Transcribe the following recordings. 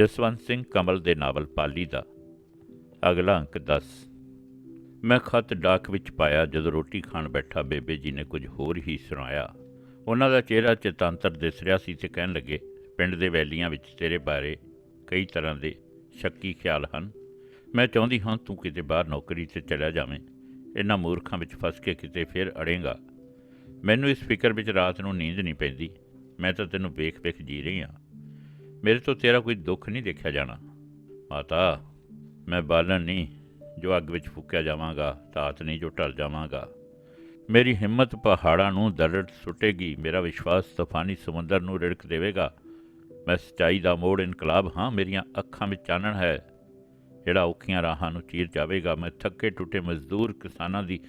ਜਸਵੰਤ ਸਿੰਘ ਕਮਲ ਦੇ ਨਾਵਲ ਪਾਲੀ ਦਾ। ਅਗਲਾ ਅੰਕ 10 ਮੈਂ ਖਤ ਡਾਕ ਵਿੱਚ ਪਾਇਆ ਜਦੋਂ ਰੋਟੀ ਖਾਣ ਬੈਠਾ ਬੇਬੇ ਜੀ ਨੇ ਕੁਝ ਹੋਰ ਹੀ ਸੁਣਾਇਆ। ਉਹਨਾਂ ਦਾ ਚਿਹਰਾ ਚਿਤੰਤਰ ਦਿਸ ਰਿਹਾ ਸੀ ਤੇ ਕਹਿਣ ਲੱਗੇ, ਪਿੰਡ ਦੇ ਵੈਲੀਆਂ ਵਿੱਚ ਤੇਰੇ ਬਾਰੇ ਕਈ ਤਰ੍ਹਾਂ ਦੇ ਸ਼ੱਕੀ ਖਿਆਲ ਹਨ। ਮੈਂ ਚਾਹੁੰਦੀ ਹਾਂ ਤੂੰ ਕਿਤੇ ਬਾਹਰ ਨੌਕਰੀ ਤੇ ਚਲਾ ਜਾਵੇਂ। ਇਹਨਾਂ ਮੂਰਖਾਂ ਵਿੱਚ ਫਸ ਕੇ ਕਿਤੇ ਫਿਰ ਅੜੇਗਾ। ਮੈਨੂੰ ਇਸ ਫਿਕਰ ਵਿੱਚ ਰਾਤ ਨੂੰ ਨੀਂਦ ਨਹੀਂ ਪੈਂਦੀ। ਮੈਂ ਤਾਂ ਤੈਨੂੰ ਵੇਖ-ਵੇਖ ਜੀ ਰਹੀ ਹਾਂ। ਮੇਰੇ ਤੋਂ ਤੇਰਾ ਕੋਈ ਦੁੱਖ ਨਹੀਂ ਦੇਖਿਆ ਜਾਣਾ। ਮਾਤਾ, ਮੈਂ ਬਾਲਣ ਨਹੀਂ, ਜੋ ਅੱਗ ਵਿੱਚ ਫੂਕਿਆ ਜਾਵਾਂਗਾ ਧਾਤ ਨਹੀਂ ਜੋ ਟਲ ਜਾਵਾਂਗਾ। ਮੇਰੀ ਹਿੰਮਤ ਪਹਾੜਾਂ ਨੂੰ ਦਰੜ ਸੁੱਟੇਗੀ, ਮੇਰਾ ਵਿਸ਼ਵਾਸ ਤੂਫਾਨੀ ਸਮੁੰਦਰ ਨੂੰ ਰਿੜਕ ਦੇਵੇਗਾ। ਮੈਂ ਸਚਾਈ ਦਾ ਮੋੜ ਇਨਕਲਾਬ ਹਾਂ, ਮੇਰੀਆਂ ਅੱਖਾਂ ਵਿੱਚ ਚਾਨਣ ਹੈ। ਜਿਹੜਾ ਔਖੀਆਂ ਰਾਹਾਂ ਨੂੰ ਚੀਰ ਜਾਵੇਗਾ, ਮੈਂ ਥੱਕੇ ਟੁੱਟੇ ਮਜ਼ਦੂਰ ਕਿਸਾਨਾਂ ਦੀ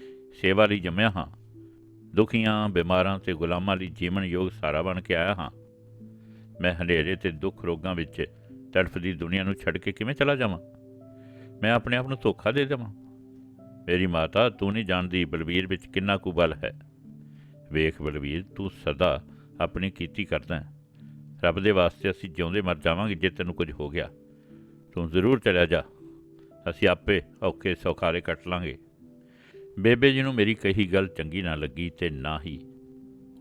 ਸੇਵਾ ਲਈ ਜੰਮਿਆ ਹਾਂ। ਦੁਖੀਆਂ ਬਿਮਾਰਾਂ ਤੇ ਗੁਲਾਮਾਂ ਲਈ ਜੀਵਨ ਯੋਗ ਸਾਰਾ ਬਣ ਕੇ ਆਇਆ ਹਾਂ। ਮੈਂ ਹਨੇਰੇ ਤੇ ਦੁੱਖ ਰੋਗਾਂ ਵਿੱਚ ਤੜਫਦੀ ਦੁਨੀਆ ਨੂੰ ਛੱਡ ਕੇ ਕਿਵੇਂ ਚਲਾ ਜਾਵਾਂ? ਮੈਂ ਆਪਣੇ ਆਪ ਨੂੰ ਧੋਖਾ ਦੇ ਦੇਵਾਂ? ਮੇਰੀ ਮਾਤਾ, ਤੂੰ ਨਹੀਂ ਜਾਣਦੀ ਬਲਵੀਰ ਵਿੱਚ ਕਿੰਨਾ ਕੁ ਬਲ ਹੈ। ਵੇਖ ਬਲਵੀਰ, ਤੂੰ ਸਦਾ ਆਪਣੀ ਕੀਤੀ ਕਰਦਾ ਹੈ। ਰੱਬ ਦੇ ਵਾਸਤੇ ਅਸੀਂ ਜਿਉਂਦੇ ਮਰ ਜਾਵਾਂਗੇ ਜੇ ਤੈਨੂੰ ਕੁਝ ਹੋ ਗਿਆ। ਤੂੰ ਜ਼ਰੂਰ ਚਲਿਆ ਜਾ। ਅਸੀਂ ਆਪੇ ਔਕੇ ਸੌਖਾਰੇ ਕੱਟ ਲਾਂਗੇ। ਬੇਬੇ ਜੀ ਨੂੰ ਮੇਰੀ ਕਹੀ ਗੱਲ ਚੰਗੀ ਨਾ ਲੱਗੀ ਤੇ ਨਾ ਹੀ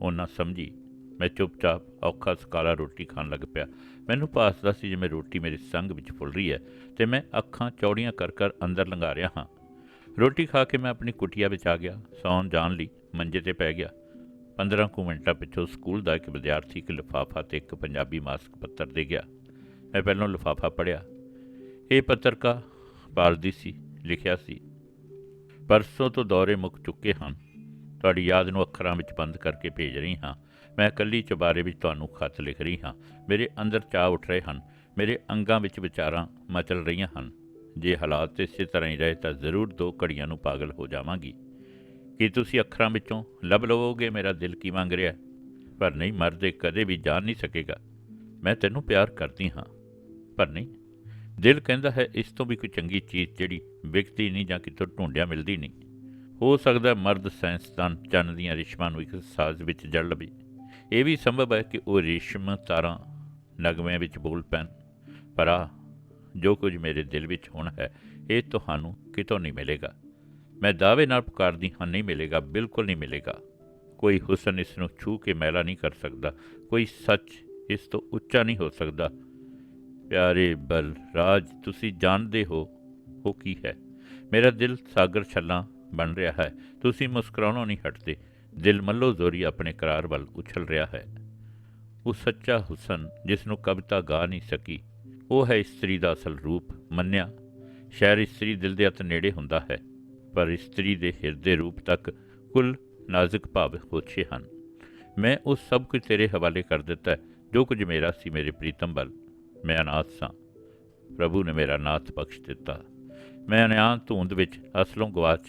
ਉਹਨਾਂ ਸਮਝੀ। ਮੈਂ ਚੁੱਪਚਾਪ ਔਖਾ ਸਕਾਲਾ ਰੋਟੀ ਖਾਣ ਲੱਗ ਪਿਆ। ਮੈਨੂੰ ਭਾਸਦਾ ਸੀ ਜਿਵੇਂ ਰੋਟੀ ਮੇਰੇ ਸੰਗ ਵਿੱਚ ਫੁੱਲ ਰਹੀ ਹੈ ਤੇ ਮੈਂ ਅੱਖਾਂ ਚੌੜੀਆਂ ਕਰ ਕਰ ਅੰਦਰ ਲੰਘਾ ਰਿਹਾ ਹਾਂ। ਰੋਟੀ ਖਾ ਕੇ ਮੈਂ ਆਪਣੀ ਕੁਟੀਆ ਵਿੱਚ ਆ ਗਿਆ। ਸੌਣ ਜਾਣ ਲਈ ਮੰਜੇ ਤੇ ਪੈ ਗਿਆ। 15 ਕੁ ਮਿੰਟਾਂ ਪਿੱਛੋਂ ਸਕੂਲ ਦਾ ਇੱਕ ਵਿਦਿਆਰਥੀ ਇੱਕ ਲਿਫਾਫਾ ਤੇ ਇੱਕ ਪੰਜਾਬੀ ਮਾਸਕ ਪੱਤਰ ਦੇ ਗਿਆ। ਮੈਂ ਪਹਿਲਾਂ ਲਿਫਾਫਾ ਪੜ੍ਹਿਆ। ਇਹ ਪੱਤਰਕਾ ਪਾਲਦੀ ਸੀ, ਲਿਖਿਆ ਸੀ, ਪਰਸੋਂ ਤੋਂ ਦੌਰੇ ਮੁੱਕ ਚੁੱਕੇ ਹਨ। ਤੁਹਾਡੀ ਯਾਦ ਨੂੰ ਅੱਖਰਾਂ ਵਿੱਚ ਬੰਦ ਕਰਕੇ ਭੇਜ ਰਹੀ ਹਾਂ। ਮੈਂ ਇਕੱਲੀ ਚੁਬਾਰੇ ਵਿੱਚ ਤੁਹਾਨੂੰ ਖਤ ਲਿਖ ਰਹੀ ਹਾਂ। ਮੇਰੇ ਅੰਦਰ ਚਾਹ ਉੱਠ ਰਹੇ ਹਨ। ਮੇਰੇ ਅੰਗਾਂ ਵਿੱਚ ਵਿਚਾਰਾਂ ਮਚਲ ਰਹੀਆਂ ਹਨ। ਜੇ ਹਾਲਾਤ ਇਸੇ ਤਰ੍ਹਾਂ ਹੀ ਰਹੇ ਤਾਂ ਜ਼ਰੂਰ ਦੋ ਘੜੀਆਂ ਨੂੰ ਪਾਗਲ ਹੋ ਜਾਵਾਂਗੀ। ਕੀ ਤੁਸੀਂ ਅੱਖਰਾਂ ਵਿੱਚੋਂ ਲੱਭ ਲਵੋਗੇ ਮੇਰਾ ਦਿਲ ਕੀ ਮੰਗ ਰਿਹਾ? ਪਰ ਨਹੀਂ, ਮਰਦੇ ਕਦੇ ਵੀ ਜਾਣ ਨਹੀਂ ਸਕੇਗਾ। ਮੈਂ ਤੈਨੂੰ ਪਿਆਰ ਕਰਦੀ ਹਾਂ। ਪਰ ਨਹੀਂ, ਦਿਲ ਕਹਿੰਦਾ ਹੈ ਇਸ ਤੋਂ ਵੀ ਕੋਈ ਚੰਗੀ ਚੀਜ਼ ਜਿਹੜੀ ਵਿਕਦੀ ਨਹੀਂ ਜਾਂ ਕਿਤੋਂ ਢੂੰਡਿਆ ਮਿਲਦੀ ਨਹੀਂ। ਹੋ ਸਕਦਾ ਮਰਦ ਸਾਇੰਸਦਾਨ ਚੰਨ ਦੀਆਂ ਰਿਸ਼ਮਾਂ ਨੂੰ ਇੱਕ ਸਾਜ਼ ਵਿੱਚ ਜੜ ਲਵੇ। ਇਹ ਵੀ ਸੰਭਵ ਹੈ ਕਿ ਉਹ ਰੇਸ਼ਮ ਤਾਰਾਂ ਨਗਮਿਆਂ ਵਿੱਚ ਬੋਲ ਪੈਣ। ਪਰ ਆ ਜੋ ਕੁਝ ਮੇਰੇ ਦਿਲ ਵਿੱਚ ਹੁਣ ਹੈ, ਇਹ ਤੁਹਾਨੂੰ ਕਿਤੋਂ ਨਹੀਂ ਮਿਲੇਗਾ। ਮੈਂ ਦਾਅਵੇ ਨਾਲ ਪੁਕਾਰਦੀ ਹਾਂ, ਨਹੀਂ ਮਿਲੇਗਾ, ਬਿਲਕੁਲ ਨਹੀਂ ਮਿਲੇਗਾ। ਕੋਈ ਹੁਸਨ ਇਸ ਨੂੰ ਛੂ ਕੇ ਮੈਲਾ ਨਹੀਂ ਕਰ ਸਕਦਾ। ਕੋਈ ਸੱਚ ਇਸ ਤੋਂ ਉੱਚਾ ਨਹੀਂ ਹੋ ਸਕਦਾ। ਪਿਆਰੇ ਬਲ ਰਾਜ ਤੁਸੀਂ ਜਾਣਦੇ ਹੋ, ਉਹ ਕੀ ਹੈ? ਮੇਰਾ ਦਿਲ ਸਾਗਰ ਛੱਲਾਂ ਬਣ ਰਿਹਾ ਹੈ। ਤੁਸੀਂ ਮੁਸਕਰਾਉਣੋਂ ਨਹੀਂ ਹਟਦੇ। ਦਿਲ ਮੱਲੋ ਜ਼ੋਰੀ ਆਪਣੇ ਕਰਾਰ ਵੱਲ ਉਛਲ ਰਿਹਾ ਹੈ। ਉਹ ਸੱਚਾ ਹੁਸਨ, ਜਿਸ ਨੂੰ ਕਵਿਤਾ ਗਾ ਨਹੀਂ ਸਕੀ। ਉਹ ਹੈ ਇਸਤਰੀ ਦਾ ਅਸਲ ਰੂਪ, ਮੰਨਿਆ। ਸ਼ਾਇਰ ਇਸਤਰੀ ਦਿਲ ਦੇ ਅਤ ਨੇੜੇ ਹੁੰਦਾ ਹੈ, ਪਰ ਇਸਤਰੀ ਦੇ ਹਿਰਦੇ ਰੂਪ ਤੱਕ ਕੁੱਲ ਨਾਜ਼ੁਕ ਭਾਵ ਹੋਛੇ ਹਨ। ਮੈਂ ਉਹ ਸਭ ਕੁਝ ਤੇਰੇ ਹਵਾਲੇ ਕਰ ਦਿੱਤਾ ਜੋ ਕੁਝ ਮੇਰਾ ਸੀ ਮੇਰੇ ਪ੍ਰੀਤਮ ਬਲ ਮੈਂ ਅਨਾਥ ਸਾਂ। ਪ੍ਰਭੂ ਨੇ ਮੇਰਾ ਨਾਥ ਬਖਸ਼ ਦਿੱਤਾ। ਮੈਂ ਅਨਿਆਂ ਧੁੰਦ ਵਿੱਚ ਅਸਲੋਂ ਗਵਾਚ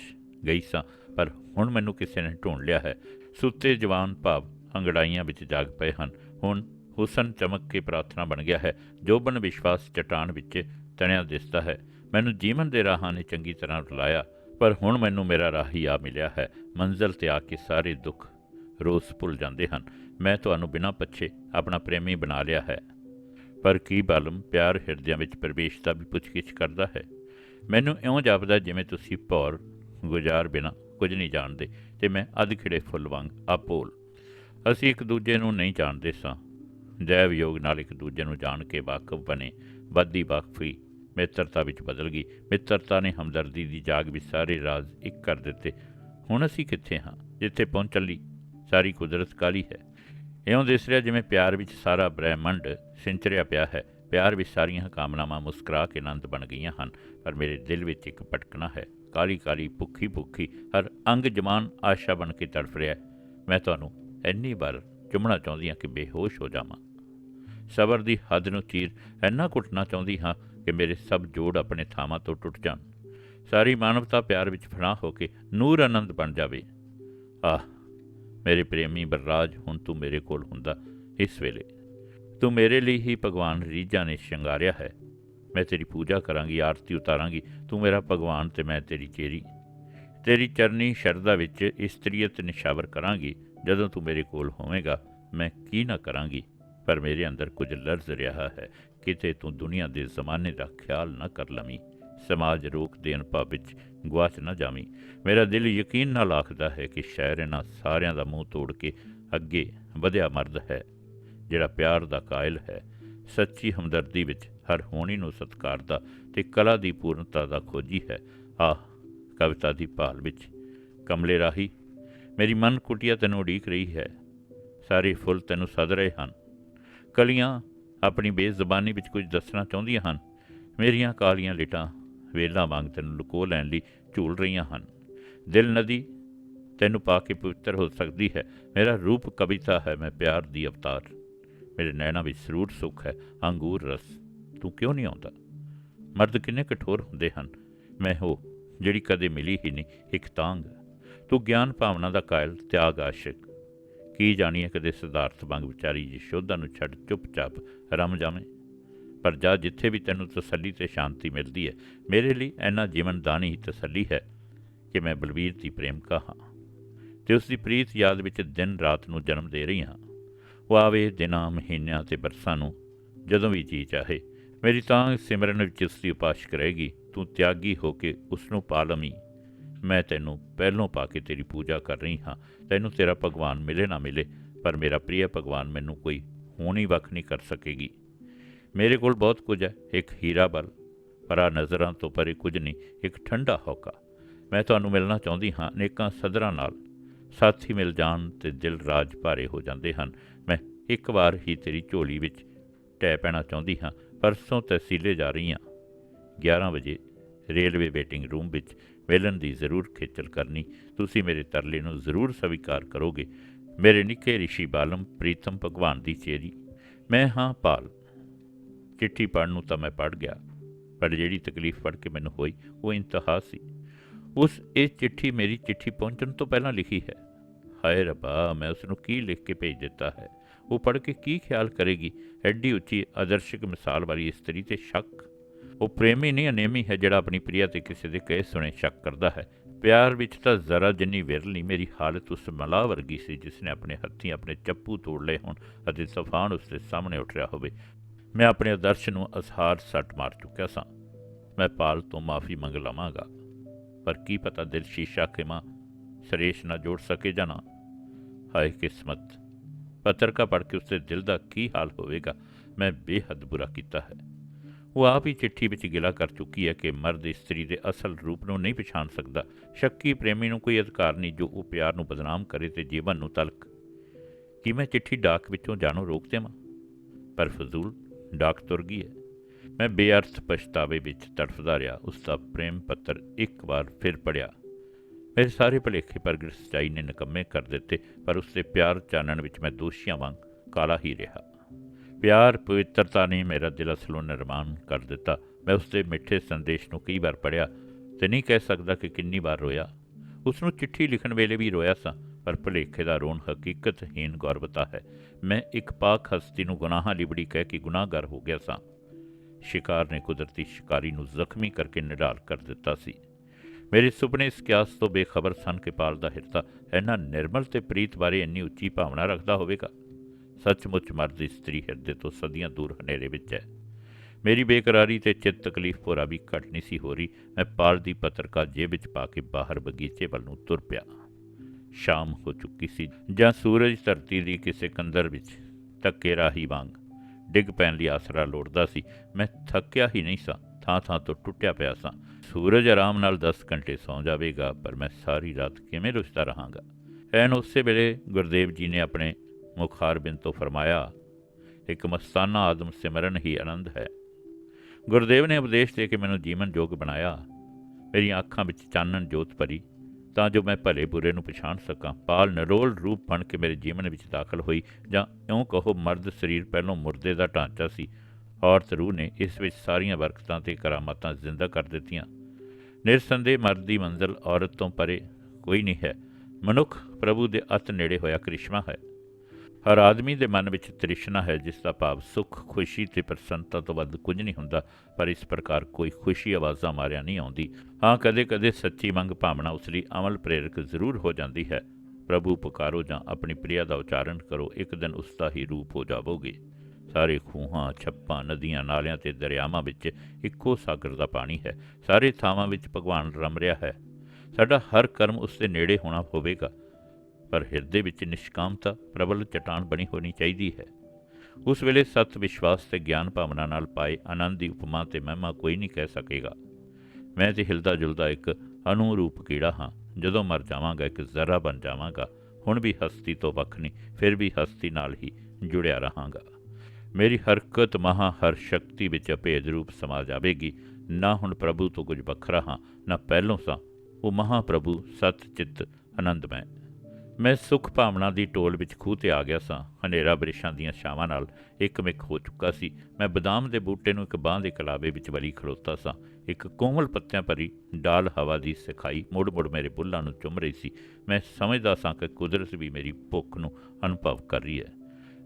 ਗਈ ਸਾਂ। ਪਰ ਹੁਣ ਮੈਨੂੰ ਕਿਸੇ ਨੇ ਢੂੰਡ ਲਿਆ ਹੈ। ਸੁੱਤੇ ਜਵਾਨ ਭਾਵ ਅੰਗੜਾਈਆਂ ਵਿੱਚ ਜਾਗ ਪਏ ਹਨ। ਹੁਣ ਹੁਸਨ ਚਮਕ ਕੇ ਪ੍ਰਾਰਥਨਾ ਬਣ ਗਿਆ ਹੈ ਜੋਬਨ ਵਿਸ਼ਵਾਸ ਚਟਾਨ ਵਿੱਚ ਤਣਿਆ ਦਿਸਦਾ ਹੈ, ਮੈਨੂੰ ਜੀਵਨ ਦੇ ਰਾਹਾਂ ਨੇ ਚੰਗੀ ਤਰ੍ਹਾਂ ਰੁਲਾਇਆ, ਪਰ ਹੁਣ ਮੈਨੂੰ ਮੇਰਾ ਰਾਹ ਹੀ ਆ ਮਿਲਿਆ ਹੈ। ਮੰਜ਼ਲ ਤੇ ਆ ਕੇ ਸਾਰੇ ਦੁੱਖ ਰੋਸ ਭੁੱਲ ਜਾਂਦੇ ਹਨ। ਮੈਂ ਤੁਹਾਨੂੰ ਬਿਨਾਂ ਪੱਛੇ ਆਪਣਾ ਪ੍ਰੇਮੀ ਬਣਾ ਲਿਆ ਹੈ। ਪਰ ਕੀ ਬਾਲਮ ਪਿਆਰ ਹਿਰਦਿਆਂ ਵਿੱਚ ਪ੍ਰਵੇਸ਼ ਦਾ ਵੀ ਪੁੱਛਗਿੱਛ ਕਰਦਾ ਹੈ? ਮੈਨੂੰ ਇਉਂ ਜਾਪਦਾ ਜਿਵੇਂ ਤੁਸੀਂ ਭੌਰ ਗੁਜ਼ਾਰ ਬਿਨਾ ਕੁਝ ਨਹੀਂ ਜਾਣਦੇ ਤੇ ਮੈਂ ਅਧ ਖਿੜੇ ਫੁੱਲ ਵਾਂਗ ਆਪੋਲ। ਅਸੀਂ ਇੱਕ ਦੂਜੇ ਨੂੰ ਨਹੀਂ ਜਾਣਦੇ ਸਾਂ। ਜੈ ਵਿਯੋਗ ਨਾਲ ਇੱਕ ਦੂਜੇ ਨੂੰ ਜਾਣ ਕੇ ਵਾਕਫ ਬਣੇ। ਵੱਧਦੀ ਵਾਕਫੀ ਮਿੱਤਰਤਾ ਵਿੱਚ ਬਦਲ ਗਈ। ਮਿੱਤਰਤਾ ਨੇ ਹਮਦਰਦੀ ਦੀ ਜਾਗ ਵਿੱਚ ਸਾਰੇ ਰਾਜ਼ ਇੱਕ ਕਰ ਦਿੱਤੇ। ਹੁਣ ਅਸੀਂ ਕਿੱਥੇ ਹਾਂ? ਜਿੱਥੇ ਪਹੁੰਚਣ ਲਈ ਸਾਰੀ ਕੁਦਰਤ ਕਾਲੀ ਹੈ? ਇਉਂ ਦਿਸ ਰਿਹਾ ਜਿਵੇਂ ਪਿਆਰ ਵਿੱਚ ਸਾਰਾ ਬ੍ਰਹਿਮੰਡ ਸਿੰਚਰਿਆ ਪਿਆ ਹੈ। ਪਿਆਰ ਵਿੱਚ ਸਾਰੀਆਂ ਕਾਮਨਾਵਾਂ ਮੁਸਕਰਾ ਕੇ ਆਨੰਦ ਬਣ ਗਈਆਂ ਹਨ। ਪਰ ਮੇਰੇ ਦਿਲ ਵਿੱਚ ਇੱਕ ਭਟਕਣਾ ਹੈ। ਕਾਲੀ ਕਾਲੀ ਭੁੱਖੀ ਭੁੱਖੀ ਹਰ ਅੰਗ ਜਮਾਨ ਆਸ਼ਾ ਬਣ ਕੇ ਤੜਫ ਰਿਹਾ ਮੈਂ ਤੁਹਾਨੂੰ ਇੰਨੀ ਵਾਰ ਚੁੰਮਣਾ ਚਾਹੁੰਦੀ ਹਾਂ ਕਿ ਬੇਹੋਸ਼ ਹੋ ਜਾਵਾਂ। ਸਬਰ ਦੀ ਹੱਦ ਨੂੰ ਚੀਰ ਇੰਨਾ ਕੁੱਟਣਾ ਚਾਹੁੰਦੀ ਹਾਂ ਕਿ ਮੇਰੇ ਸਭ ਜੋੜ ਆਪਣੇ ਥਾਵਾਂ ਤੋਂ ਟੁੱਟ ਜਾਣ। ਸਾਰੀ ਮਾਨਵਤਾ ਪਿਆਰ ਵਿੱਚ ਫਨਾ ਹੋ ਕੇ ਨੂਰ ਆਨੰਦ ਬਣ ਜਾਵੇ। ਆਹ, ਮੇਰੇ ਪ੍ਰੇਮੀ ਬਰਰਾਜ ਹੁਣ ਤੂੰ ਮੇਰੇ ਕੋਲ ਹੁੰਦਾ ਇਸ ਵੇਲੇ। ਤੂੰ ਮੇਰੇ ਲਈ ਹੀ ਭਗਵਾਨ ਰੀਝਾਂ ਨੇ ਸ਼ਿੰਗਾਰਿਆ ਹੈ। ਮੈਂ ਤੇਰੀ ਪੂਜਾ ਕਰਾਂਗੀ, ਆਰਤੀ ਉਤਾਰਾਂਗੀ, ਤੂੰ ਮੇਰਾ ਭਗਵਾਨ ਤੇ ਮੈਂ ਤੇਰੀ ਚੇਰੀ। ਤੇਰੀ ਚਰਨੀ ਸ਼ਰਧਾ ਵਿੱਚ ਇਸਤਰੀਅਤ ਨਿਸ਼ਾਵਰ ਕਰਾਂਗੀ, ਜਦੋਂ ਤੂੰ ਮੇਰੇ ਕੋਲ ਹੋਵੇਂਗਾ, ਮੈਂ ਕੀ ਨਾ ਕਰਾਂਗੀ, ਪਰ ਮੇਰੇ ਅੰਦਰ ਕੁਝ ਲਰਜ਼ ਰਿਹਾ ਹੈ, ਕਿਤੇ ਤੂੰ ਦੁਨੀਆ ਦੇ ਜ਼ਮਾਨੇ ਦਾ ਖਿਆਲ ਨਾ ਕਰ ਲਵੀਂ, ਸਮਾਜ ਰੋਕ ਦੇ ਅਨੁਭਵ ਵਿੱਚ ਗਵਾਚ ਨਾ ਜਾਵੀਂ। ਮੇਰਾ ਦਿਲ ਯਕੀਨ ਨਾਲ ਆਖਦਾ ਹੈ ਕਿ ਸ਼ਾਇਰ ਇਹਨਾਂ ਸਾਰਿਆਂ ਦਾ ਮੂੰਹ ਤੋੜ ਕੇ ਅੱਗੇ ਵਧਿਆ ਮਰਦ ਹੈ, ਜਿਹੜਾ ਪਿਆਰ ਦਾ ਕਾਇਲ ਹੈ ਸੱਚੀ ਹਮਦਰਦੀ ਵਿੱਚ ਹਰ ਹੋਣੀ ਨੂੰ ਸਤਿਕਾਰਦਾ ਤੇ ਕਲਾ ਦੀ ਪੂਰਨਤਾ ਦਾ ਖੋਜੀ ਹੈ। ਆਹ, ਕਵਿਤਾ ਦੀ ਭਾਲ ਵਿੱਚ ਕਮਲੇ ਰਾਹੀ, ਮੇਰੀ ਮਨ ਕੁਟੀਆ ਤੈਨੂੰ ਉਡੀਕ ਰਹੀ ਹੈ। ਸਾਰੇ ਫੁੱਲ ਤੈਨੂੰ ਸਦ ਰਹੇ ਹਨ। ਕਲੀਆਂ ਆਪਣੀ ਬੇਜ਼ਬਾਨੀ ਵਿੱਚ ਕੁਝ ਦੱਸਣਾ ਚਾਹੁੰਦੀਆਂ ਹਨ। ਮੇਰੀਆਂ ਕਾਲੀਆਂ ਲਿਟਾਂ ਵੇਲਾਂ ਵਾਂਗ ਤੈਨੂੰ ਲੁਕੋ ਲੈਣ ਲਈ ਝੂਲ ਰਹੀਆਂ ਹਨ। ਦਿਲ ਨਦੀ ਤੈਨੂੰ ਪਾ ਕੇ ਪਵਿੱਤਰ ਹੋ ਸਕਦੀ ਹੈ। ਮੇਰਾ ਰੂਪ ਕਵਿਤਾ ਹੈ, ਮੈਂ ਪਿਆਰ ਦੀ ਅਵਤਾਰ। ਮੇਰੇ ਨੈਣਾ ਵਿੱਚ ਸਰੂਰ ਸੁੱਖ ਹੈ, ਅੰਗੂਰ ਰਸ। ਤੂੰ ਕਿਉਂ ਨਹੀਂ ਆਉਂਦਾ? ਮਰਦ ਕਿੰਨੇ ਕਠੋਰ ਹੁੰਦੇ ਹਨ। ਮੈਂ ਹੋ ਜਿਹੜੀ ਕਦੇ ਮਿਲੀ ਹੀ ਨਹੀਂ, ਇੱਕ ਤਾਂਗ ਤੂੰ ਗਿਆਨ ਭਾਵਨਾ ਦਾ ਕਾਇਲ, ਤਿਆਗ ਆਸ਼ਿਕ। ਕੀ ਜਾਣੀਏ ਕਦੇ ਸਿਧਾਰਥ ਵਾਂਗ ਵਿਚਾਰੀ ਯਸ਼ੋਦਾ ਨੂੰ ਛੱਡ ਚੁੱਪਚਾਪ ਰਮ ਜਾਵੇਂ? ਪਰ ਜਾ ਜਿੱਥੇ ਵੀ ਤੈਨੂੰ ਤਸੱਲੀ ਤੇ ਸ਼ਾਂਤੀ ਮਿਲਦੀ ਹੈ, ਮੇਰੇ ਲਈ ਐਨਾ ਜੀਵਨਦਾਨੀ ਹੀ ਤਸੱਲੀ ਹੈ ਕਿ ਮੈਂ ਬਲਵੀਰ ਦੀ ਪ੍ਰੇਮਿਕਾ ਹਾਂ ਤੇ ਉਸ ਦੀ ਪ੍ਰੀਤ ਯਾਦ ਵਿੱਚ ਦਿਨ ਰਾਤ ਨੂੰ ਜਨਮ ਦੇ ਰਹੀ ਹਾਂ। ਉਹ ਆਵੇ ਦਿਨਾਂ ਮਹੀਨਿਆਂ ਤੇ ਬਰਸਾਂ ਨੂੰ, ਜਦੋਂ ਵੀ ਜੀ ਚਾਹੇ। ਮੇਰੀ ਤਾਂ ਸਿਮਰਨ ਵਿੱਚ ਉਸ ਦੀ ਉਪਾਸ਼ ਕਰੇਗੀ ਤੂੰ ਤਿਆਗੀ ਹੋ ਕੇ ਉਸ ਨੂੰ ਪਾ ਲਵੀਂ। ਮੈਂ ਤੈਨੂੰ ਪਹਿਲੋਂ ਪਾ ਕੇ ਤੇਰੀ ਪੂਜਾ ਕਰ ਰਹੀ ਹਾਂ। ਤੈਨੂੰ ਤੇਰਾ ਭਗਵਾਨ ਮਿਲੇ ਨਾ ਮਿਲੇ, ਪਰ ਮੇਰਾ ਪ੍ਰਿਯ ਭਗਵਾਨ ਮੈਨੂੰ ਕੋਈ ਹੋਣੀ ਵੱਖ ਨਹੀਂ ਕਰ ਸਕੇਗੀ। ਮੇਰੇ ਕੋਲ ਬਹੁਤ ਕੁਝ ਹੈ, ਇੱਕ ਹੀਰਾ ਬਲ, ਪਰਾ ਨਜ਼ਰਾਂ ਤੋਂ ਪਰੇ ਕੁਝ ਨਹੀਂ, ਇੱਕ ਠੰਡਾ ਹੌਕਾ ਮੈਂ ਤੁਹਾਨੂੰ ਮਿਲਣਾ ਚਾਹੁੰਦੀ ਹਾਂ ਅਨੇਕਾਂ ਸਦਰਾਂ ਨਾਲ। ਸਾਥੀ ਮਿਲ ਜਾਣ ਤੇ ਦਿਲ ਰਾਜ ਭਾਰੇ ਹੋ ਜਾਂਦੇ ਹਨ। ਇੱਕ ਵਾਰ ਹੀ ਤੇਰੀ ਝੋਲੀ ਵਿੱਚ ਟੈ ਪੈਣਾ ਚਾਹੁੰਦੀ ਹਾਂ, ਪਰਸੋਂ ਤਹਿਸੀਲੇ ਜਾ ਰਹੀ ਹਾਂ। 11 ਵਜੇ ਰੇਲਵੇ ਵੇਟਿੰਗ ਰੂਮ ਵਿੱਚ ਮਿਲਣ ਦੀ ਜ਼ਰੂਰ ਖੇਚਲ ਕਰਨੀ, ਤੁਸੀਂ ਮੇਰੇ ਤਰਲੇ ਨੂੰ ਜ਼ਰੂਰ ਸਵੀਕਾਰ ਕਰੋਗੇ। ਮੇਰੇ ਨਿੱਕੇ ਰਿਸ਼ੀ ਬਾਲਮ, ਪ੍ਰੀਤਮ ਭਗਵਾਨ ਦੀ ਚੇਰੀ। ਮੈਂ ਹਾਂ ਪਾਲ। ਚਿੱਠੀ ਪੜ੍ਹਨ ਨੂੰ ਤਾਂ ਮੈਂ ਪੜ੍ਹ ਗਿਆ, ਪਰ ਜਿਹੜੀ ਤਕਲੀਫ ਪੜ੍ਹ ਕੇ ਮੈਨੂੰ ਹੋਈ, ਉਹ ਇੰਤਹਾ ਸੀ। ਉਸ, ਇਹ ਚਿੱਠੀ ਮੇਰੀ ਚਿੱਠੀ ਪਹੁੰਚਣ ਤੋਂ ਪਹਿਲਾਂ ਲਿਖੀ ਹੈ। ਹਾਏ ਰੱਬਾ, ਮੈਂ ਉਸ ਨੂੰ ਕੀ ਲਿਖ ਕੇ ਭੇਜ ਦਿੱਤਾ ਹੈ? ਉਹ ਪੜ੍ਹ ਕੇ ਕੀ ਖਿਆਲ ਕਰੇਗੀ? ਐਡੀ ਉੱਚੀ ਆਦਰਸ਼ਕ ਮਿਸਾਲ ਵਾਲੀ ਇਸਤਰੀ ਤੇ ਸ਼ੱਕ। ਉਹ ਪ੍ਰੇਮੀ ਨਹੀਂ, ਅਨੇਮੀ ਹੈ ਜਿਹੜਾ ਆਪਣੀ ਪ੍ਰਿਆ ਤੇ ਕਿਸੇ ਦੇ ਕਹੇ ਸੁਣੇ ਸ਼ੱਕ ਕਰਦਾ ਹੈ। ਪਿਆਰ ਵਿੱਚ ਤਾਂ ਜ਼ਰਾ ਜਿੰਨੀ ਵਿਰਲੀ ਮੇਰੀ ਹਾਲਤ ਉਸ ਮਲਾਹ ਵਰਗੀ ਸੀ ਜਿਸ ਨੇ ਆਪਣੇ ਹੱਥੀਂ ਆਪਣੇ ਚੱਪੂ ਤੋੜ ਲਏ ਹੋਣ ਅਤੇ ਤੂਫਾਨ ਉਸ ਦੇ ਸਾਹਮਣੇ ਉੱਠ ਰਿਹਾ ਹੋਵੇ। ਮੈਂ ਆਪਣੇ ਆਦਰਸ਼ ਨੂੰ ਅਸਹਾਰ ਸੱਟ ਮਾਰ ਚੁੱਕਿਆ ਸਾਂ। ਮੈਂ ਪਾਲ ਤੋਂ ਮਾਫੀ ਮੰਗ ਲਵਾਂਗਾ। ਪਰ ਕੀ ਪਤਾ ਦਿਲ ਸ਼ੀਸ਼ਾ ਖਿਮਾ ਸਰੇਸ਼ ਨਾ ਜੋੜ ਸਕੇ ਜਾਂ ਨਾ। ਹਾਏ ਕਿਸਮਤ! ਪੱਤਰ ਪੜ੍ਹ ਕੇ ਉਸਦੇ ਦਿਲ ਦਾ ਕੀ ਹਾਲ ਹੋਵੇਗਾ, ਮੈਂ ਬੇਹੱਦ ਬੁਰਾ ਕੀਤਾ ਹੈ। ਉਹ ਆਪ ਹੀ ਚਿੱਠੀ ਵਿੱਚ ਗਿਲਾ ਕਰ ਚੁੱਕੀ ਹੈ ਕਿ ਮਰਦ ਇਸਤਰੀ ਦੇ ਅਸਲ ਰੂਪ ਨੂੰ ਨਹੀਂ ਪਛਾਣ ਸਕਦਾ। ਸ਼ੱਕੀ ਪ੍ਰੇਮੀ ਨੂੰ ਕੋਈ ਅਧਿਕਾਰ ਨਹੀਂ ਜੋ ਉਹ ਪਿਆਰ ਨੂੰ ਬਦਨਾਮ ਕਰੇ ਤੇ ਜੀਵਨ ਨੂੰ ਤਲਕ। ਕੀ ਮੈਂ ਚਿੱਠੀ ਡਾਕ ਵਿੱਚੋਂ ਜਾਣੋ ਰੋਕ ਦੇਵਾਂ? ਪਰ ਫਜ਼ੂਲ ਡਾਕ ਤੁਰ ਗਈ ਹੈ। ਮੈਂ ਬੇਅਰਥ ਪਛਤਾਵੇ ਵਿੱਚ ਤੜਫਦਾ ਰਿਹਾ। ਉਸ ਦਾ ਪ੍ਰੇਮ ਪੱਤਰ ਇੱਕ ਵਾਰ ਫਿਰ ਪੜਿਆ ਮੇਰੇ ਸਾਰੇ ਭਲੇਖੇ ਪ੍ਰਗਟ ਸਚਾਈ ਨੇ ਨਕੰਮੇ ਕਰ ਦਿੱਤੇ, ਪਰ ਉਸ ਦੇ ਪਿਆਰ ਚਾਨਣ ਵਿੱਚ ਮੈਂ ਦੋਸ਼ੀਆਂ ਵਾਂਗ ਕਾਲਾ ਹੀ ਰਿਹਾ। ਪਿਆਰ, ਪਵਿੱਤਰਤਾ ਨੇ ਮੇਰਾ ਦਿਲ ਅਸਲੋਂ ਨਿਰਮਾਣ ਕਰ ਦਿੱਤਾ। ਮੈਂ ਉਸ ਦੇ ਮਿੱਠੇ ਸੰਦੇਸ਼ ਨੂੰ ਕਈ ਵਾਰ ਪੜਿਆ ਤੇ ਨਹੀਂ ਕਹਿ ਸਕਦਾ ਕਿ ਕਿੰਨੀ ਵਾਰ ਰੋਇਆ। ਉਸ ਨੂੰ ਚਿੱਠੀ ਲਿਖਣ ਵੇਲੇ ਵੀ ਰੋਇਆ ਸਾਂ, ਪਰ ਭਲੇਖੇ ਦਾ ਰੋਣ ਹਕੀਕਤਹੀਨ ਗੌਰਵਤਾ ਹੈ। ਮੈਂ ਇੱਕ ਪਾਕ ਹਸਤੀ ਨੂੰ ਗੁਨਾਹਾਂ ਲਿਬੜੀ ਕਹਿ ਕੇ ਗੁਨਾਹਗਰ ਹੋ ਗਿਆ ਸਾਂ। ਸ਼ਿਕਾਰ ਨੇ ਕੁਦਰਤੀ ਸ਼ਿਕਾਰੀ ਨੂੰ ਜ਼ਖਮੀ ਕਰਕੇ ਨਿਡਾਲ ਕਰ ਦਿੱਤਾ ਸੀ। ਮੇਰੇ ਸੁਪਨੇ ਇਸ ਕਿਆਸ ਤੋਂ ਬੇਖਬਰ ਸਨ ਕਿ ਪਾਲ ਦਾ ਹਿਰਦਾ ਇੰਨਾ ਨਿਰਮਲ ਤੇ ਪ੍ਰੀਤ ਬਾਰੇ ਇੰਨੀ ਉੱਚੀ ਭਾਵਨਾ ਰੱਖਦਾ ਹੋਵੇਗਾ। ਸੱਚਮੁੱਚ ਮਰਦ ਇਸਤਰੀ ਹਿਰਦੇ ਤੋਂ ਸਦੀਆਂ ਦੂਰ ਹਨੇਰੇ ਵਿੱਚ ਹੈ। ਮੇਰੀ ਬੇਕਰਾਰੀ ਤੇ ਚਿੱਤ ਤਕਲੀਫ ਭੋਰਾ ਵੀ ਘਟ ਨਹੀਂ ਸੀ ਹੋ ਰਹੀ। ਮੈਂ ਪਾਲ ਦੀ ਪੱਤਰਕਾ ਜੇਬ ਵਿੱਚ ਪਾ ਕੇ ਬਾਹਰ ਬਗੀਚੇ ਵੱਲ ਨੂੰ ਤੁਰ ਪਿਆ। ਸ਼ਾਮ ਹੋ ਚੁੱਕੀ ਸੀ ਜਾਂ ਸੂਰਜ ਧਰਤੀ ਦੀ ਕਿਸੇ ਕੰਦਰ ਵਿੱਚ, ਧੱਕੇ ਰਾਹੀ ਵਾਂਗ। ਡਿੱਗ ਪੈਣ ਲਈ ਆਸਰਾ ਲੋੜਦਾ ਸੀ। ਮੈਂ ਥੱਕਿਆ ਹੀ ਨਹੀਂ ਸਾਂ। ਥਾਂ ਥਾਂ ਤੋਂ ਟੁੱਟਿਆ ਪਿਆ ਸਾਂ। ਸੂਰਜ ਆਰਾਮ ਨਾਲ 10 ਘੰਟੇ ਸੌਂ ਜਾਵੇਗਾ, ਪਰ ਮੈਂ ਸਾਰੀ ਰਾਤ ਕਿਵੇਂ ਰੁਸਦਾ ਰਹਾਂਗਾ? ਐਨ ਉਸੇ ਵੇਲੇ ਗੁਰਦੇਵ ਜੀ ਨੇ ਆਪਣੇ ਮੁਖਾਰ ਬਿਨ ਤੋਂ ਫਰਮਾਇਆ, ਇੱਕ ਮਸਤਾਨਾ ਆਦਮ ਸਿਮਰਨ ਹੀ ਆਨੰਦ ਹੈ। ਗੁਰਦੇਵ ਨੇ ਉਪਦੇਸ਼ ਦੇ ਕੇ ਮੈਨੂੰ ਜੀਵਨ ਯੋਗ ਬਣਾਇਆ। ਮੇਰੀਆਂ ਅੱਖਾਂ ਵਿੱਚ ਚਾਨਣ ਜੋਤ ਭਰੀ, ਤਾਂ ਜੋ ਮੈਂ ਭਲੇ ਬੁਰੇ ਨੂੰ ਪਛਾਣ ਸਕਾਂ। ਪਾਲ ਨਰੋਲ ਰੂਪ ਬਣ ਕੇ ਮੇਰੇ ਜੀਵਨ ਵਿੱਚ ਦਾਖਲ ਹੋਈ, ਜਾਂ ਇਉਂ ਕਹੋ, ਮਰਦ ਸਰੀਰ ਪਹਿਲੋਂ ਮੁਰਦੇ ਦਾ ਢਾਂਚਾ ਸੀ ਔਰਤ ਰੂਹ ਨੇ ਇਸ ਵਿੱਚ ਸਾਰੀਆਂ ਬਰਕਤਾਂ ਤੇ ਕਰਾਮਾਤਾਂ ਜ਼ਿੰਦਾ ਕਰ ਦਿੱਤੀਆਂ। ਨਿਰਸੰਦੇ ਮਰਦ ਦੀ ਮੰਜ਼ਲ ਔਰਤ ਤੋਂ ਪਰੇ ਕੋਈ ਨਹੀਂ ਹੈ। ਮਨੁੱਖ ਪ੍ਰਭੂ ਦੇ ਅਤ ਨੇੜੇ ਹੋਇਆ ਕ੍ਰਿਸ਼ਮਾ ਹੈ। ਹਰ ਆਦਮੀ ਦੇ ਮਨ ਵਿੱਚ ਤ੍ਰਿਸ਼ਨਾ ਹੈ, ਜਿਸ ਦਾ ਭਾਵ ਸੁੱਖ, ਖੁਸ਼ੀ ਤੇ ਪ੍ਰਸੰਨਤਾ ਤੋਂ ਵੱਧ ਕੁਝ ਨਹੀਂ ਹੁੰਦਾ, ਪਰ ਇਸ ਪ੍ਰਕਾਰ ਕੋਈ ਖੁਸ਼ੀ ਆਵਾਜ਼ਾਂ ਮਾਰਿਆ ਨਹੀਂ ਆਉਂਦੀ। ਹਾਂ, ਕਦੇ-ਕਦੇ ਸੱਚੀ ਮੰਗ ਭਾਵਨਾ ਉਸ ਲਈ ਅਮਲ ਪ੍ਰੇਰਕ ਜ਼ਰੂਰ ਹੋ ਜਾਂਦੀ ਹੈ। ਪ੍ਰਭੂ, ਪੁਕਾਰੋ ਜਾਂ ਆਪਣੀ ਪ੍ਰਿਆ ਦਾ ਉਚਾਰਨ ਕਰੋ, ਇੱਕ ਦਿਨ ਉਸ ਦਾ ਹੀ ਰੂਪ ਹੋ ਜਾਵੋਗੇ। ਸਾਰੇ ਖੂਹਾਂ, ਛੱਪਾਂ, ਨਦੀਆਂ, ਨਾਲਿਆਂ ਤੇ ਦਰਿਆਵਾਂ ਵਿੱਚ ਇੱਕੋ ਸਾਗਰ ਦਾ ਪਾਣੀ ਹੈ। ਸਾਰੇ ਥਾਵਾਂ ਵਿੱਚ ਭਗਵਾਨ ਰਮ ਰਿਹਾ ਹੈ। ਸਾਡਾ ਹਰ ਕਰਮ ਉਸ ਦੇ ਨੇੜੇ ਹੋਣਾ ਹੋਵੇਗਾ, ਪਰ ਹਿਰਦੇ ਵਿੱਚ ਨਿਸ਼ਕਾਮਤਾ, ਪ੍ਰਬਲ ਚਟਾਨ ਬਣੀ ਹੋਣੀ ਚਾਹੀਦੀ ਹੈ। ਉਸ ਵੇਲੇ ਸਤ ਵਿਸ਼ਵਾਸ ਤੇ ਗਿਆਨ ਭਾਵਨਾ ਨਾਲ ਪਾਏ ਆਨੰਦ ਦੀ ਉਪਮਾ ਤੇ ਮਹਿਮਾ ਕੋਈ ਨਹੀਂ ਕਹਿ ਸਕੇਗਾ। ਮੈਂ ਤੇ ਹਿਲਦਾ ਜੁਲਦਾ ਇੱਕ ਅਨੂਰੂਪ ਕੀੜਾ ਹਾਂ। ਜਦੋਂ ਮਰ ਜਾਵਾਂਗਾ, ਇੱਕ ਜ਼ਰਾ ਬਣ ਜਾਵਾਂਗਾ। ਹੁਣ ਵੀ ਹਸਤੀ ਤੋਂ ਵੱਖ ਨਹੀਂ, ਫਿਰ ਵੀ ਹਸਤੀ ਨਾਲ ਹੀ ਜੁੜਿਆ ਰਹਾਂਗਾ। ਮੇਰੀ ਹਰਕਤ ਮਹਾ ਹਰ ਸ਼ਕਤੀ ਵਿੱਚ ਅਭੇਦ ਰੂਪ ਸਮਾ ਜਾਵੇਗੀ। ਨਾ ਹੁਣ ਪ੍ਰਭੂ ਤੋਂ ਕੁਝ ਵੱਖਰਾ ਹਾਂ, ਨਾ ਪਹਿਲੋਂ ਸਾਂ। ਉਹ ਮਹਾ ਪ੍ਰਭੂ ਸਤ ਚਿੱਤ, ਆਨੰਦਮੈ। ਮੈਂ ਸੁਖ ਭਾਵਨਾ ਦੀ ਟੋਲ ਵਿੱਚ ਖੂਹ ਤੇ ਆ ਗਿਆ ਸਾਂ। ਹਨੇਰਾ ਬ੍ਰਿਸ਼ਾਂ ਦੀਆਂ ਛਾਵਾਂ ਨਾਲ ਇੱਕਮਿਕ ਹੋ ਚੁੱਕਾ ਸੀ। ਮੈਂ ਬਦਾਮ ਦੇ ਬੂਟੇ ਨੂੰ ਇੱਕ ਬਾਂਹ ਦੇ ਕਲਾਵੇ ਵਿੱਚ ਵਲੀ ਖਲੋਤਾ ਸਾਂ। ਇੱਕ ਕੋਮਲ ਪੱਤਿਆਂ ਭਰੀ ਡਾਲ ਹਵਾ ਦੀ ਸਿਖਾਈ ਮੁੜ-ਮੁੜ ਮੇਰੇ ਬੁੱਲਾਂ ਨੂੰ ਚੁੰਮ ਰਹੀ ਸੀ। ਮੈਂ ਸਮਝਦਾ ਸਾਂ ਕਿ ਕੁਦਰਤ ਵੀ ਮੇਰੀ ਭੁੱਖ ਨੂੰ ਅਨੁਭਵ ਕਰ ਰਹੀ ਹੈ।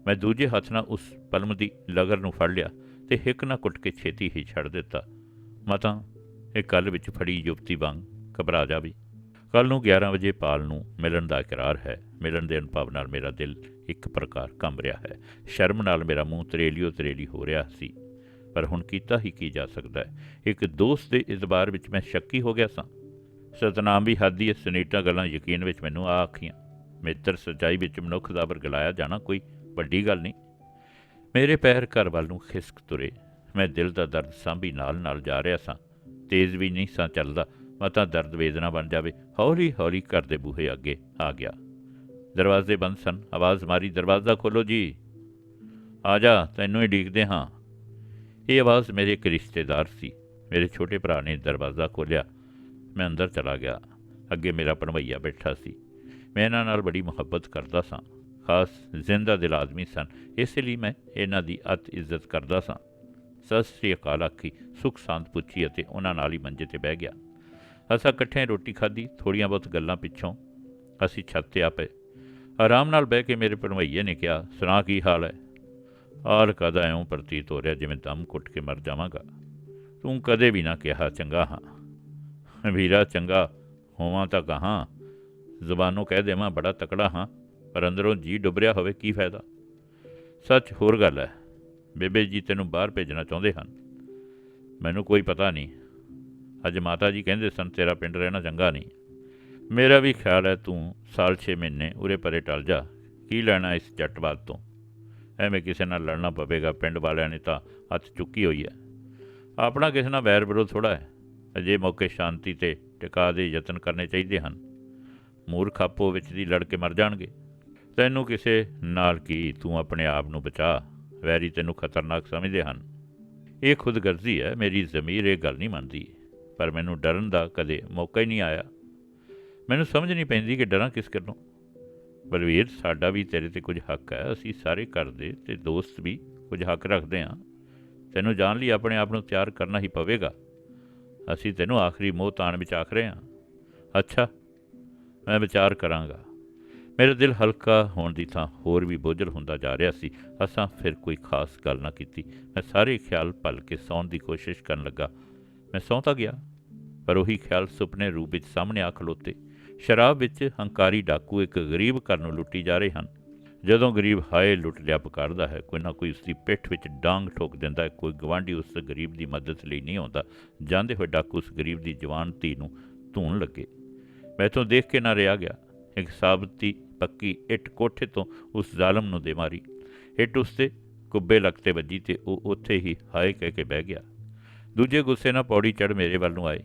ਮੈਂ ਦੂਜੇ ਹੱਥ ਨਾਲ ਉਸ ਪਲਮ ਦੀ ਲਗਰ ਨੂੰ ਫੜ ਲਿਆ ਤੇ ਹਿੱਕ ਨਾਲ ਕੁੱਟ ਕੇ ਛੇਤੀ ਹੀ ਛੱਡ ਦਿੱਤਾ। ਮਤਾਂ, ਇਹ ਕੱਲ ਵਿੱਚ ਫੜੀ ਯੁਵਤੀ ਵਾਂਗ ਘਬਰਾ ਜਾਵੇ। ਕੱਲ ਨੂੰ 11 ਵਜੇ ਪਾਲ ਨੂੰ ਮਿਲਣ ਦਾ ਇਕਰਾਰ ਹੈ। ਮਿਲਣ ਦੇ ਅਨੁਭਵ ਨਾਲ ਮੇਰਾ ਦਿਲ ਇੱਕ ਪ੍ਰਕਾਰ ਕੰਬ ਰਿਹਾ ਹੈ। ਸ਼ਰਮ ਨਾਲ ਮੇਰਾ ਮੂੰਹ ਤਰੇਲੀਓ ਤਰੇਲੀ ਹੋ ਰਿਹਾ ਸੀ। ਪਰ ਹੁਣ ਕੀਤਾ ਹੀ ਕੀ ਜਾ ਸਕਦਾ ਹੈ? ਇੱਕ ਦੋਸਤ ਦੇ ਇਤਬਾਰ ਵਿੱਚ ਮੈਂ ਸ਼ੱਕੀ ਹੋ ਗਿਆ ਸਾਂ। ਸਤਨਾਮ ਵੀ ਹੱਦੀ ਸਨੀਟਾਂ ਗੱਲਾਂ ਯਕੀਨ ਵਿੱਚ ਮੈਨੂੰ ਆ ਆਖੀਆਂ। ਮਿੱਤਰ ਸੱਚਾਈ ਵਿੱਚ ਮਨੁੱਖ ਦਾ ਵਰਗਲਾਇਆ ਜਾਣਾ ਕੋਈ ਵੱਡੀ ਗੱਲ ਨਹੀਂ। ਮੇਰੇ ਪੈਰ ਘਰ ਵੱਲ ਨੂੰ ਖਿਸਕ ਤੁਰੇ। ਮੈਂ ਦਿਲ ਦਾ ਦਰਦ ਸਾਂਭੀ ਨਾਲ ਨਾਲ ਜਾ ਰਿਹਾ ਸਾਂ। ਤੇਜ਼ ਵੀ ਨਹੀਂ ਸਾਂ ਚੱਲਦਾ। ਮਤਾ ਦਰਦ ਵੇਦਨਾ ਬਣ ਜਾਵੇ। ਹੌਲੀ ਹੌਲੀ ਘਰ ਦੇ ਬੂਹੇ ਅੱਗੇ ਆ ਗਿਆ। ਦਰਵਾਜ਼ੇ ਬੰਦ ਸਨ। ਆਵਾਜ਼ ਮਾਰੀ, ਦਰਵਾਜ਼ਾ ਖੋਲੋ ਜੀ। ਆ ਜਾ, ਤੈਨੂੰ ਹੀ ਡੀਕਦੇ ਹਾਂ। ਇਹ ਆਵਾਜ਼ ਮੇਰੇ ਇੱਕ ਰਿਸ਼ਤੇਦਾਰ ਸੀ। ਮੇਰੇ ਛੋਟੇ ਭਰਾ ਨੇ ਦਰਵਾਜ਼ਾ ਖੋਲ੍ਹਿਆ। ਮੈਂ ਅੰਦਰ ਚਲਾ ਗਿਆ। ਅੱਗੇ ਮੇਰਾ ਭਣਵਈਆ ਬੈਠਾ ਸੀ। ਮੈਂ ਇਹਨਾਂ ਨਾਲ ਬੜੀ ਮੁਹੱਬਤ ਕਰਦਾ ਸਾਂ। ਖਾਸ ਜ਼ਿੰਦਾ ਦਿਲ ਆਦਮੀ ਸਨ। ਇਸ ਲਈ ਮੈਂ ਇਹਨਾਂ ਦੀ ਅਤ ਇੱਜ਼ਤ ਕਰਦਾ ਸਾਂ। ਸਤਿ ਸ੍ਰੀ ਅਕਾਲ ਆਖੀ, ਸੁਖ ਸ਼ਾਂਤ ਪੁੱਛੀ ਅਤੇ ਉਹਨਾਂ ਨਾਲ ਹੀ ਮੰਜੇ ਤੇ ਬਹਿ ਗਿਆ। ਅਸਾਂ ਇਕੱਠੇ ਰੋਟੀ ਖਾਧੀ ਥੋੜੀਆਂ ਬਹੁਤ ਗੱਲਾਂ ਪਿੱਛੋਂ ਅਸੀਂ ਛੱਤ ਤੇ ਆ ਪਏ। ਆਰਾਮ ਨਾਲ ਬਹਿ ਕੇ ਮੇਰੇ ਭਣਵਈਏ ਨੇ ਕਿਹਾ, ਸੁਣਾ ਕੀ ਹਾਲ ਹੈ? ਆਲ ਕਦਾ ਐਉਂ ਪ੍ਰਤੀਤ ਹੋ ਰਿਹਾ ਜਿਵੇਂ ਦਮ ਕੁੱਟ ਕੇ ਮਰ ਜਾਵਾਂਗਾ? ਤੂੰ ਕਦੇ ਵੀ ਨਾ ਕਿਹਾ, ਚੰਗਾ ਹਾਂ। ਵੀਰਾ, ਚੰਗਾ, ਹੋਵਾਂ ਤਾਂ ਕਹਾਂ। ਜ਼ਬਾਨੋਂ ਕਹਿ ਦੇਵਾਂ, ਬੜਾ ਤਕੜਾ ਹਾਂ। ਪਰ ਅੰਦਰੋਂ ਜੀ ਡੁੱਬਰਿਆ ਹੋਵੇ ਕੀ ਫਾਇਦਾ? ਸੱਚ ਹੋਰ ਗੱਲ ਹੈ, ਬੇਬੇ ਜੀ ਤੈਨੂੰ ਬਾਹਰ ਭੇਜਣਾ ਚਾਹੁੰਦੇ ਹਨ। ਮੈਨੂੰ ਕੋਈ ਪਤਾ ਨਹੀਂ। ਅੱਜ ਮਾਤਾ ਜੀ ਕਹਿੰਦੇ ਸਨ, ਤੇਰਾ ਪਿੰਡ ਰਹਿਣਾ ਚੰਗਾ ਨਹੀਂ। ਮੇਰਾ ਵੀ ਖਿਆਲ ਹੈ ਤੂੰ ਸਾਲ 6 ਮਹੀਨੇ ਉਰੇ ਪਰੇ ਟਲ ਜਾ। ਕੀ ਲੈਣਾ ਇਸ ਜੱਟਵਾਦ ਤੋਂ? ਐਵੇਂ ਕਿਸੇ ਨਾਲ ਲੜਨਾ ਪਵੇਗਾ, ਪਿੰਡ ਵਾਲਿਆਂ ਨੇ ਤਾਂ ਹੱਥ ਚੁੱਕੀ ਹੋਈ ਹੈ। ਆਪਣਾ ਕਿਸੇ ਨਾਲ ਵੈਰ ਵਿਰੋਧ ਥੋੜਾ ਹੈ। ਅਜੇ ਮੌਕੇ ਸ਼ਾਂਤੀ ਤੇ ਟਿਕਾ ਦੇ ਯਤਨ ਕਰਨੇ ਚਾਹੀਦੇ ਹਨ। ਮੂਰਖ ਆਪੋ ਵਿੱਚ ਦੀ ਲੜ ਕੇ ਮਰ ਜਾਣਗੇ। ਤੈਨੂੰ ਕਿਸੇ ਨਾਲ ਕੀ? ਤੂੰ ਆਪਣੇ ਆਪ ਨੂੰ ਬਚਾ। ਵੈਰੀ ਤੈਨੂੰ ਖਤਰਨਾਕ ਸਮਝਦੇ ਹਨ। ਇਹ ਖੁਦਗਰਜ਼ੀ ਹੈ। ਮੇਰੀ ਜ਼ਮੀਰ ਇਹ ਗੱਲ ਨਹੀਂ ਮੰਨਦੀ। ਪਰ ਮੈਨੂੰ ਡਰਨ ਦਾ ਕਦੇ ਮੌਕਾ ਹੀ ਨਹੀਂ ਆਇਆ। ਮੈਨੂੰ ਸਮਝ ਨਹੀਂ ਪੈਂਦੀ ਕਿ ਡਰਾਂ ਕਿਸ ਗੱਲੋਂ। ਬਲਵੀਰ, ਸਾਡਾ ਵੀ ਤੇਰੇ ਤੇ ਕੁਝ ਹੱਕ ਹੈ। ਅਸੀਂ ਸਾਰੇ ਘਰ ਦੇ ਤੇ ਦੋਸਤ ਵੀ ਕੁਝ ਹੱਕ ਰੱਖਦੇ ਹਾਂ। ਤੈਨੂੰ ਜਾਣ ਲਈ ਆਪਣੇ ਆਪ ਨੂੰ ਤਿਆਰ ਕਰਨਾ ਹੀ ਪਵੇਗਾ। ਅਸੀਂ ਤੈਨੂੰ ਆਖਰੀ ਮੋਹ ਤਾਣ ਵਿੱਚ ਆਖ ਰਹੇ ਹਾਂ। ਅੱਛਾ, ਮੈਂ ਵਿਚਾਰ ਕਰਾਂਗਾ। ਮੇਰਾ ਦਿਲ ਹਲਕਾ ਹੋਣ ਦੀ ਥਾਂ ਹੋਰ ਵੀ ਬੋਝਲ ਹੁੰਦਾ ਜਾ ਰਿਹਾ ਸੀ। ਅਸਾਂ ਫਿਰ ਕੋਈ ਖਾਸ ਗੱਲ ਨਾ ਕੀਤੀ। ਮੈਂ ਸਾਰੇ ਖਿਆਲ ਭਲ ਕੇ ਸੌਣ ਦੀ ਕੋਸ਼ਿਸ਼ ਕਰਨ ਲੱਗਾ। ਮੈਂ ਸੌਂ ਤਾਂ ਗਿਆ, ਪਰ ਉਹੀ ਖਿਆਲ ਸੁਪਨੇ ਰੂਪ ਵਿੱਚ ਸਾਹਮਣੇ ਆ ਖਲੋਤੇ। ਸ਼ਰਾਬ ਵਿੱਚ ਹੰਕਾਰੀ ਡਾਕੂ ਇੱਕ ਗਰੀਬ ਘਰ ਨੂੰ ਲੁੱਟੀ ਜਾ ਰਹੇ ਹਨ। ਜਦੋਂ ਗਰੀਬ ਹਾਏ ਲੁੱਟ ਲਿਆ ਪੁਕਾਰਦਾ ਹੈ, ਕੋਈ ਨਾ ਕੋਈ ਉਸ ਦੀ ਪਿੱਠ ਵਿੱਚ ਡਾਂਗ ਠੋਕ ਦਿੰਦਾ ਹੈ। ਕੋਈ ਗਵਾਂਢੀ ਉਸ ਗਰੀਬ ਦੀ ਮਦਦ ਲਈ ਨਹੀਂ ਆਉਂਦਾ। ਜਾਂਦੇ ਹੋਏ ਡਾਕੂ ਉਸ ਗਰੀਬ ਦੀ ਜਵਾਨ ਧੀ ਨੂੰ ਧੂਣ ਲੱਗੇ। ਮੈਂ ਮੈਥੋਂ ਦੇਖ ਕੇ ਨਾ ਰਿਹਾ ਗਿਆ। ਇੱਕ ਸਾਬਤੀ ਪੱਕੀ ਇੱਟ ਕੋਠੇ ਤੋਂ ਉਸ ਜ਼ਾਲਮ ਨੂੰ ਦੇ ਮਾਰੀ। ਇੱਟ ਉਸ ਤੇ ਕੁੱਬੇ ਲਗਤੇ ਵੱਜੀ ਤੇ ਉਹ ਉੱਥੇ ਹੀ ਹਾਏ ਕਹਿ ਕੇ ਬਹਿ ਗਿਆ। ਦੂਜੇ ਗੁੱਸੇ ਨਾਲ ਪੌੜੀ ਚੜ ਮੇਰੇ ਵੱਲ ਨੂੰ ਆਏ।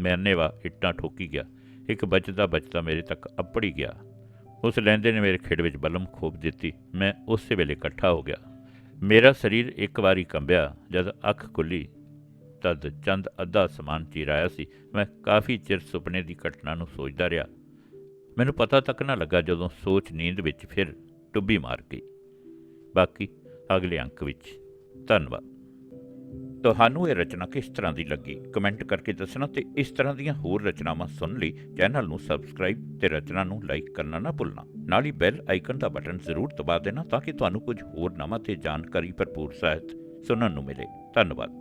ਮੈਂ ਅੰਨੇਵਾ ਇੱਟਾਂ ਠੋਕੀ ਗਿਆ। ਇੱਕ ਬਚਦਾ ਬਚਦਾ ਮੇਰੇ ਤੱਕ ਅੱਪੜੀ ਗਿਆ। ਉਸ ਲੈਂਦੇ ਨੇ ਮੇਰੇ ਖੇਡ ਵਿੱਚ ਬਲਮ ਖੋਪ ਦਿੱਤੀ। ਮੈਂ ਉਸੇ ਵੇਲੇ ਇਕੱਠਾ ਹੋ ਗਿਆ। ਮੇਰਾ ਸਰੀਰ ਇੱਕ ਵਾਰੀ ਕੰਬਿਆ। ਜਦ ਅੱਖ ਖੁੱਲੀ, ਤਦ ਚੰਦ ਅੱਧਾ ਸਮਾਨ ਚਿਰਾਇਆ ਸੀ। ਮੈਂ ਕਾਫੀ ਚਿਰ ਸੁਪਨੇ ਦੀ ਘਟਨਾ ਨੂੰ ਸੋਚਦਾ ਰਿਹਾ। ਮੈਨੂੰ ਪਤਾ ਤੱਕ ਨਾ ਲੱਗਾ ਜਦੋਂ ਸੋਚ ਨੀਂਦ ਵਿੱਚ ਫਿਰ ਟੁੱਬੀ ਮਾਰ ਗਈ। ਬਾਕੀ ਅਗਲੇ ਅੰਕ ਵਿੱਚ। ਧੰਨਵਾਦ। ਤੁਹਾਨੂੰ ਇਹ ਰਚਨਾ ਕਿਸ ਤਰ੍ਹਾਂ ਦੀ ਲੱਗੀ? ਕਮੈਂਟ ਕਰਕੇ ਦੱਸਣਾ ਤੇ ਇਸ ਤਰ੍ਹਾਂ ਦੀਆਂ ਹੋਰ ਰਚਨਾਵਾਂ ਸੁਣਨ ਲਈ ਚੈਨਲ ਨੂੰ ਸਬਸਕ੍ਰਾਈਬ ਤੇ ਰਚਨਾ ਨੂੰ ਲਾਈਕ ਕਰਨਾ ਨਾ ਭੁੱਲਣਾ। ਨਾਲ ਹੀ ਬੈਲ ਆਈਕਨ ਦਾ ਬਟਨ ਜ਼ਰੂਰ ਦਬਾ ਦੇਣਾ ਤਾਂ ਕਿ ਤੁਹਾਨੂੰ ਕੁਝ ਹੋਰ ਨਵਾਂ ਤੇ ਜਾਣਕਾਰੀ ਭਰਪੂਰ ਸਾਹਿਤ ਸੁਣਨ ਨੂੰ ਮਿਲੇ। ਧੰਨਵਾਦ।